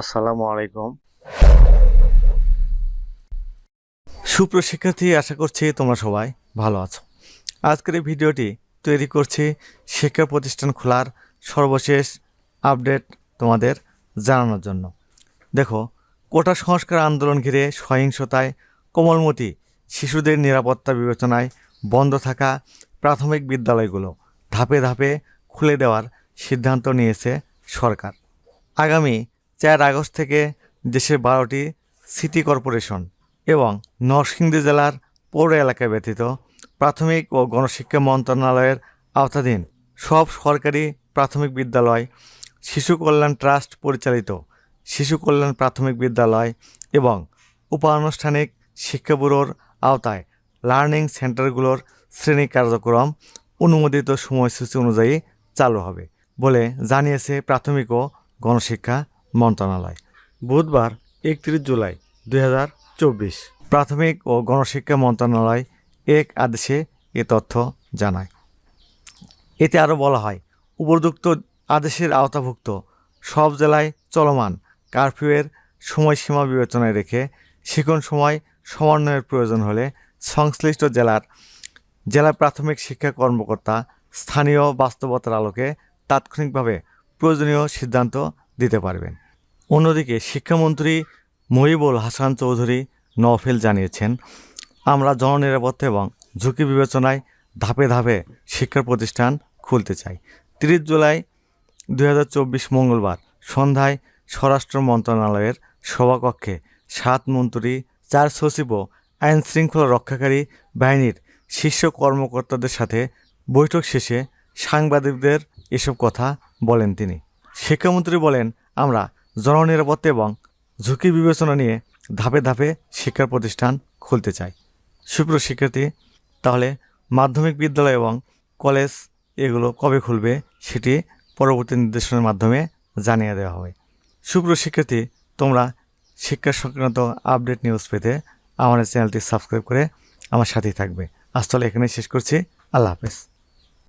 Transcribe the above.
আসসালামু আলাইকুম। সুপ্রশিক্ষার্থী আশা করছি তোমরা সবাই ভালো আছো। আজকের এই ভিডিওটি তৈরি করছি শিক্ষা প্রতিষ্ঠান খোলার সর্বশেষ আপডেট তোমাদের জানানোর জন্য। দেখো, কোটা সংস্কার আন্দোলন ঘিরে সহিংসতায় কোমলমতি শিশুদের নিরাপত্তা বিবেচনায় বন্ধ থাকা প্রাথমিক বিদ্যালয়গুলো ধাপে ধাপে খুলে দেওয়ার সিদ্ধান্ত নিয়েছে সরকার। আগামী চার আগস্ট থেকে দেশের বারোটি সিটি কর্পোরেশন এবং নরসিংদী জেলার পৌর এলাকা ব্যতীত প্রাথমিক ও গণশিক্ষা মন্ত্রণালয়ের আওতাধীন সব সরকারি প্রাথমিক বিদ্যালয়, শিশু কল্যাণ ট্রাস্ট পরিচালিত শিশু কল্যাণ প্রাথমিক বিদ্যালয় এবং উপানুষ্ঠানিক শিক্ষা ব্যুরোর আওতায় লার্নিং সেন্টারগুলোর শ্রেণি কার্যক্রম অনুমোদিত সময়সূচি অনুযায়ী চালু হবে বলে জানিয়েছে প্রাথমিক ও গণশিক্ষা মন্ত্রণালয়। বুধবার একত্রিশ জুলাই দুই প্রাথমিক ও গণশিক্ষা মন্ত্রণালয় এক আদেশে এ তথ্য জানায়। এতে আরও বলা হয়, উপযুক্ত আদেশের আওতাভুক্ত সব জেলায় চলমান কারফিউয়ের সময়সীমা বিবেচনায় রেখে শিখন সময় সমন্বয়ের প্রয়োজন হলে সংশ্লিষ্ট জেলার জেলা প্রাথমিক শিক্ষা কর্মকর্তা স্থানীয় বাস্তবতার আলোকে তাৎক্ষণিকভাবে প্রয়োজনীয় সিদ্ধান্ত দিতে পারবেন। অন্যদিকে শিক্ষামন্ত্রী মহিবুল হাসান চৌধুরী নওফেল জানিয়েছেন, আমরা জননিরাপত্তা এবং ঝুঁকি বিবেচনায় ধাপে ধাপে শিক্ষা প্রতিষ্ঠান খুলতে চাই। তিরিশ জুলাই দু হাজার চব্বিশ মঙ্গলবার সন্ধ্যায় স্বরাষ্ট্র মন্ত্রণালয়ের সভাকক্ষে সাত মন্ত্রী, চার সচিব ও আইন শৃঙ্খলা রক্ষাকারী বাহিনীর শীর্ষ কর্মকর্তাদের সাথে বৈঠক শেষে সাংবাদিকদের এসব কথা বলেন তিনি। শিক্ষামন্ত্রী বলেন, আমরা জননিরাপত্তা এবং ঝুঁকি বিবেচনা নিয়ে ধাপে ধাপে শিক্ষা প্রতিষ্ঠান খুলতে চাই সুপ্রিয় শিক্ষার্থী, তাহলে মাধ্যমিক বিদ্যালয় এবং কলেজ এগুলো কবে খুলবে সেটি পরবর্তী নির্দেশনার মাধ্যমে জানিয়ে দেওয়া হবে। সুপ্রিয় শিক্ষার্থী, তোমরা শিক্ষা সংক্রান্ত আপডেট নিউজ পেতে আমার চ্যানেলটি সাবস্ক্রাইব করে আমার সাথেই থাকবে। আজ তাহলে এখানে শেষ করছি। আল্লাহ হাফেজ।